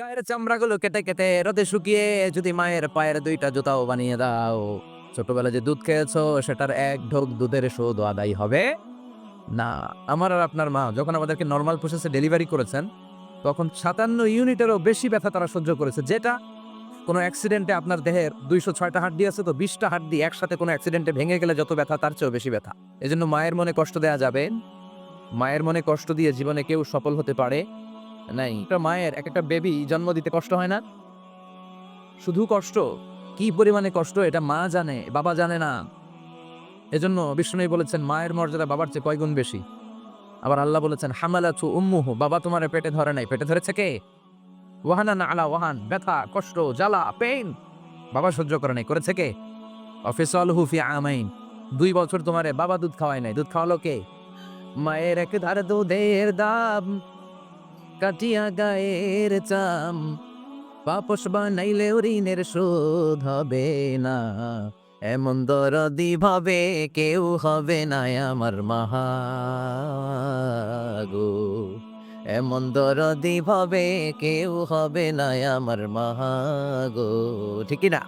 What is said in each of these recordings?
গায়ের চামড়াগুলো কেটে কেটে রোদে শুকিয়ে যদি মায়ের পায়ের দুইটা জুতাও বানিয়ে দাও। ছোটবেলা যে দুধ খেয়েছো, সেটার এক ঢোক দুধের শোধ আদায় হবে? না, আমার আর আপনার মা যখন আমাদেরকে নর্মাল প্রসেসে ডেলিভারি করেছেন, তখন সাতান্ন ইউনিটেরও বেশি ব্যথা তারা সহ্য করেছে। যেটা কোনো অ্যাক্সিডেন্টে আপনার দেহের দুইশো ছয়টা হাড্ডি আছে তো বিশটা হাড্ডি একসাথে কোনো অ্যাক্সিডেন্টে ভেঙে গেলে যত ব্যথা, তার চেয়েও বেশি ব্যথা। এজন্য মায়ের মনে কষ্ট দেয়া যাবে। মায়ের মনে কষ্ট দিয়ে জীবনে কেউ সফল হতে পারে। নাই। একটা মায়ের এক একটা বেবি জন্ম দিতে কষ্ট হয় না? শুধু কষ্ট? কি পরিমাণে কষ্ট? এটা মা জানে, বাবা জানে না। এজন্য বিষ্ণু বলেছেন, মায়ের মর্যাদা বাবার চেয়ে কয়গুণ বেশি? আবার আল্লাহ বলেছেন হামালাচু উম্মুহু, বাবা তোমার পেটে ধরে নাই। পেটে ধরেছে কে? ওয়াহানা না আলা ওয়াহান, ব্যথা, কষ্ট, জ্বালা পেইন বাবা সহ্য করে নাই, করেছে কে? অফিসল হুফি আমাইন। দুই বছর তোমারে বাবা দুধ খাওয়ায় নাই। দুধ খাওয়ালো কে? মায়ের এক ধার দুধের দাম। কাটিয়া গায়ের চাম। পাপস বানাইলে ঋণের শোধ হবে না। এমন দরদি ভাবে কেউ হবে না আমার মাহাগো। এমন দরদি ভাবে কেউ হবে না আমার মাহাগো। ঠিক না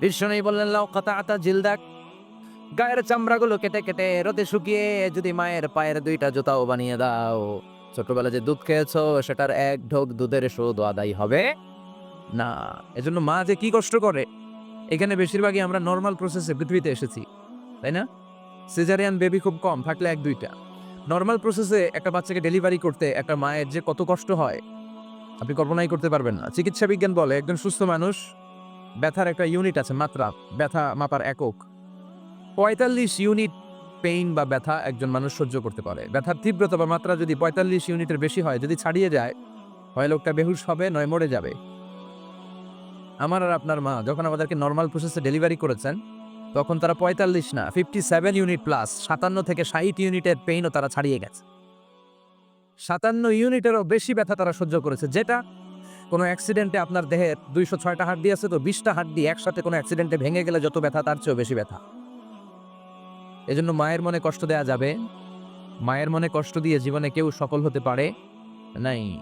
বিষ্ণু বললেন, লাও কথা আতা জিলদাক গায়ের চামড়াগুলো কেটে কেটে রোদে শুকিয়ে যদি মায়ের পায়ের দুইটা জুতাও বানিয়ে দাও। ছোটবেলা যে দুধ খেয়েছো, সেটার এক ঢোক দুধের শোধ আদায় হবে। না, এজন্য মা যে কি কষ্ট করে? এখানে বেশিরভাগই আমরা নর্মাল প্রসেসে পৃথিবীতে এসেছি, তাই না? সিজারিয়ান বেবি খুব কম, থাকলে এক দুইটা। নর্মাল প্রসেসে একটা বাচ্চাকে ডেলিভারি করতে একটা মায়ের যে কত কষ্ট হয়, আপনি কল্পনাই করতে পারবেন না। চিকিৎসা বিজ্ঞান বলে, একজন সুস্থ মানুষ, ব্যথার একটা ইউনিট আছে, মাত্রা, ব্যথা মাপার একক। পঁয়তাল্লিশ ইউনিট পেইন বা ব্যথা একজন মানুষ সহ্য করতে পারে। ব্যথার তীব্রতা বা মাত্রা যদি পঁয়তাল্লিশ ইউনিটের বেশি হয়, যদি ছাড়িয়ে যায়, হয় লোকটা বেহুশ হবে, নয় মরে যাবে। আমার আর আপনার মা যখন আমাদেরকে নর্মাল প্রসেসে ডেলিভারি করেছেন, তখন তারা পঁয়তাল্লিশ না ফিফটি সেভেন ইউনিট প্লাস সাতান্ন থেকে ষাট ইউনিটের পেইনও তারা ছাড়িয়ে গেছে। সাতান্ন ইউনিটেরও বেশি ব্যথা তারা সহ্য করেছে, যেটা কোনো অ্যাক্সিডেন্টে আপনার দেহের দুইশো ছয়টা হাড্ডি আছে তো বিশটা হাড্ডি একসাথে কোনো অ্যাক্সিডেন্টে ভেঙে গেলে যত ব্যথা, তার চেয়েও বেশি ব্যথা। এজন্য মায়ের মনে কষ্ট দেয়া যাবে। মায়ের মনে কষ্ট দিয়ে জীবনে কেউ সফল হতে পারে নাই।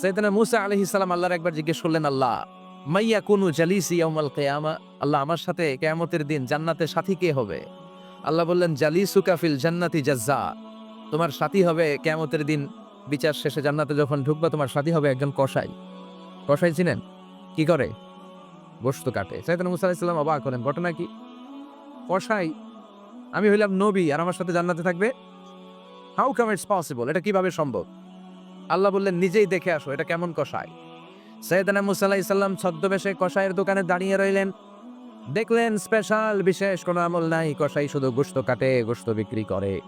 সৈয়দনা মুসা আলহি সালাম আল্লাহর একবার জিজ্ঞেস করলেন, আল্লাহ, মাইয়া কুনু জালিসি ইয়াউমাল কিয়ামা? আল্লাহ, আমার সাথে কিয়ামতের দিন জান্নাতে সাথী কে হবে? আল্লাহ বললেন, জালিসুকা ফিল জান্নাতি জাজ্জা। তোমার সাথী হবে কিয়ামতের দিন বিচার শেষে জান্নাতে যখন ঢুকবা, তোমার সাথী হবে একজন কসাই। কসাই চিনেন কি করে? গোস্ত কাটে। সৈয়দনা মুসা আলাইহিস সালাম অবাক করেন ঘটনা কি? কসাই আমি হইলাম নবী আর আমার সাথে জান্নাতে থাকবে? হাউ কাম ইটস পসিবল এটা কীভাবে সম্ভব? আল্লাহ বললেন, নিজেই দেখে আসো, এটা কেমন কষায়? সৈয়দানা মুসা আলাইহিস সালাম ছদ্মবেশে কষাইয়ের দোকানে দাঁড়িয়ে রইলেন। দেখলেন স্পেশাল বিশেষ কোনো আমল নাই, কষাই শুধু গোস্ত কাটে গোস্ত বিক্রি করে।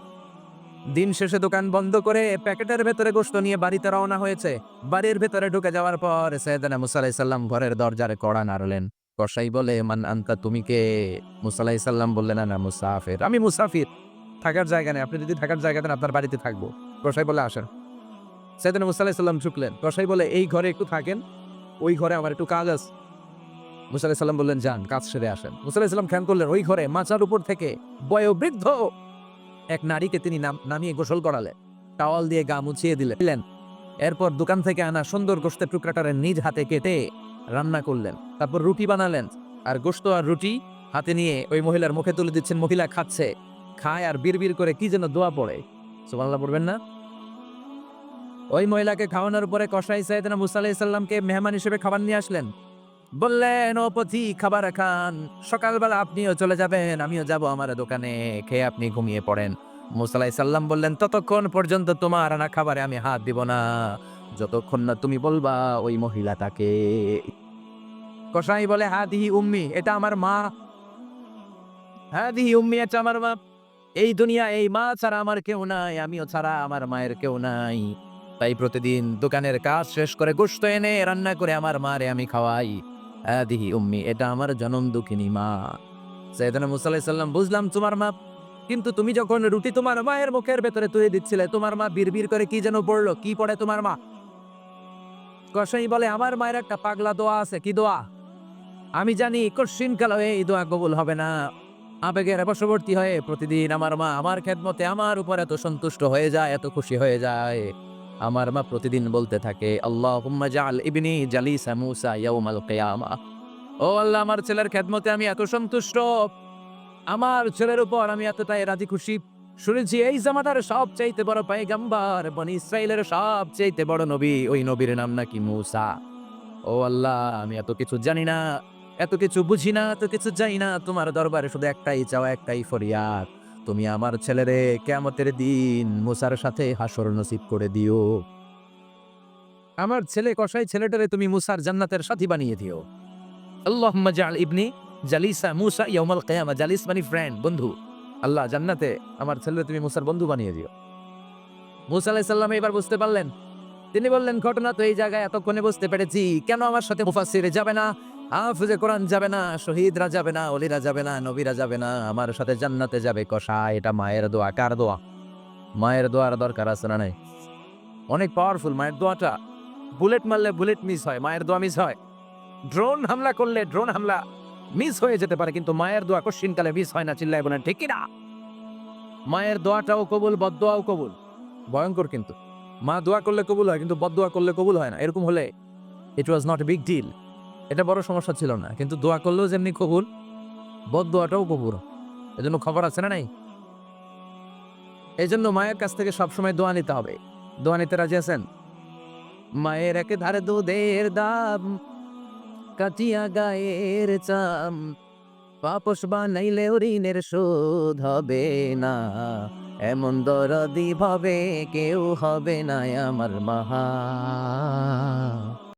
দিন শেষে দোকান বন্ধ করে প্যাকেটের ভেতরে গোস্ত নিয়ে বাড়িতে রওনা হয়েছে। বাড়ির ভেতরে ঢুকে যাওয়ার পর সৈয়দানা মুসা আলাইহিস সাল্লাম ঘরের দরজারে কড়া নাড়লেন। কসাই বলে, মান আন্তা, তুমি কে? মুসা আলাইহিস সাল্লাম বললেন, না মুসাফির। আমি মুসাফির। থাকার জায়গা নেই। আপনি যদি থাকার জায়গা দেন, আপনার বাড়িতে থাকব। কসাই বলে, আসেন। সেদিন মুসা আলাইহিস সাল্লাম ঢুকলেন কসাই বলে, এই ঘরে একটু থাকেন। ওই ঘরে আমার একটু কাজ আছে। মুসা আলাইহিস সাল্লাম বললেন, যান, কাজ সেরে আসেন। মুসা আলাইহিস সাল্লাম খেয়াল করলেন, ওই ঘরে মাচার উপর থেকে বয়োবৃদ্ধ এক নারীকে তিনি নাম, নামিয়ে গোসল করালেন। টাওয়াল দিয়ে গা মুছিয়ে দিলেন। এরপর দোকান থেকে আনা সুন্দর গোস্তের টুকরাটারে নিজ হাতে কেটে রান্না করলেন, তারপর রুটি বানালেন, আর গোস্ত আর রুটি হাতে নিয়ে ওই মহিলার মুখে তুলে দিচ্ছেন, মহিলা খাচ্ছে, খায় আর বিড়বিড় করে কি যেন দোয়া পড়ে। সুবহানাল্লাহ পড়বেন না? ওই মহিলাকে খাওয়ানোর পরে কসাই সাইদানা মুসা আলাইহিস সাল্লামকে মেহমান হিসেবে খাবার নিয়ে আসলেন। বললেন, ও পথি, খাবার খান। সকালবেলা আপনিও চলে যাবেন, আমিও যাব আমার দোকানে। খেয়ে আপনি ঘুমিয়ে পড়েন। মুসা আলাইহিস সাল্লাম বললেন, ততক্ষণ পর্যন্ত তোমার আনা খাবারে আমি হাত দিব না। যতক্ষণ না তুমি বলবা, ওই মহিলাটাকে। কসাই বলে হ্যাঁ দিহি উম্মি, এটা আমার মা। হ্যাঁ দিহি উম্মি, এটা আমার মা। এই দুনিয়া, এই মা ছাড়া আমার কেউ নাই, আমিও ছাড়া আমার মায়ের কেউ নাই। তাই প্রতিদিন দোকানের কাজ শেষ করে গোস্ত এনে রান্না করে আমার মারে আমি খাওয়াই। হ্যাঁ দিহি উম্মি, এটা আমার জনম দুঃখিনী মা। সৈয়দনা মুসা আলাইহিস সাল্লাম বুঝলাম তোমার মা, কিন্তু তুমি যখন রুটি তোমার মায়ের মুখের ভেতরে তুলে দিচ্ছিলে, তোমার মা বিড়বিড় করে কি যেন পড়ল কি পড়ে তোমার মা? কসাই বলে, আমার মায়ের একটা পাগলা দোয়া আছে, কি দোয়া? আমি জানি কশিন কালো এই দোয়া কবুল হবে না। আবেগের বশবর্তী হয়ে প্রতিদিন আমার মা আমার খেদমতে আমার উপর এত সন্তুষ্ট হয়ে যায়, এত খুশি হয়ে যায়। আমার মা প্রতিদিন বলতে থাকে আল্লাহ জাল ইবনি জালিসা মুসা ইয়াউমাল কিয়ামা। ও আল্লাহ, আমার ছেলের খেদমতে আমি এত সন্তুষ্ট। আমার ছেলের উপর আমি এতটাই রাজি খুশি। শুনেছি এই জামাটার সব চাইতে বড় পায়গাম্বার, বনি ইসরায়েলের সব চাইতে বড় নবী। ওই নবীর নাম নাকি মুসা। ও আল্লাহ, আমি এত কিছু জানি না, এত কিছু বুঝি না, এত কিছু জানি না। তোমার দরবারে শুধু একটাই চাওয়া, একটাই ফরিয়াদ। তুমি আমার ছেলেরে কেমতের দিন মুসার সাথে হাসর নসিব করে দিও। আমার ছেলে কসাই ছেলেটারে তুমি মুসার জান্নাতের সাথী বানিয়ে দিও। আল্লাহ জাল ইবনি জালিসা মুসা ইয়াউমাল কিয়ামা। জালিস মানে ফ্রেন্ড বন্ধু। আল্লাহ, জান্নাতে আমার ছেলে তুমি মুসার বন্ধু বানিয়ে দিও। মুসা আলাইহিস সালাম এবার বুঝতে পারলেন। তিনি বললেন, ঘটনা তো এই জায়গায় এতক্ষণে বুঝতে পেরেছি। কেন আমার সাথে মুফাসসিরে যাবে না? হাফিজে কোরআন যাবে না, শহীদরা যাবে না অলিরা যাবে না, নবীরা যাবে না। আমার সাথে জান্নাতে যাবে কষা, এটা মায়ের দোয়া। কার দোয়া? মায়ের দোয়ার দরকার আছে না নাই? অনেক পাওয়ারফুল মায়ের দোয়াটা। বুলেট মারলে বুলেট মিস হয়, মায়ের দোয়া মিস হয়। ড্রোন হামলা করলে ড্রোন হামলা। মিস হয়ে যেতে পারে, কিন্তু মায়ের দোয়া কশ্চিনকালে মিস হয় না, চিল্লায় বলেন ঠিক না। মায়ের দোয়াটাও কবুল বদোয়াও কবুল। ভয়ঙ্কর কিন্তু। মা দোয়া করলে কবুল হয়, কিন্তু বদোয়া করলে কবুল হয় না। এরকম হলে it was not a big deal এটা বড় সমস্যা ছিল না, কিন্তু দোয়া করলেও যেমনি কবুল বদোয়াটাও কবুল। এজন্য খবর আছে না নাই? এই জন্য মায়ের কাছ থেকে সবসময় দোয়া নিতে হবে। দোয়া নিতে রাজি আছেন? মায়ের এক ধারে দুধের দাম কাটিয়া গায়ের চাম। পাপস বানাইলে ঋণের শোধ হবে না। এমন দরদি ভাবে কেউ হবে না আমার মহা।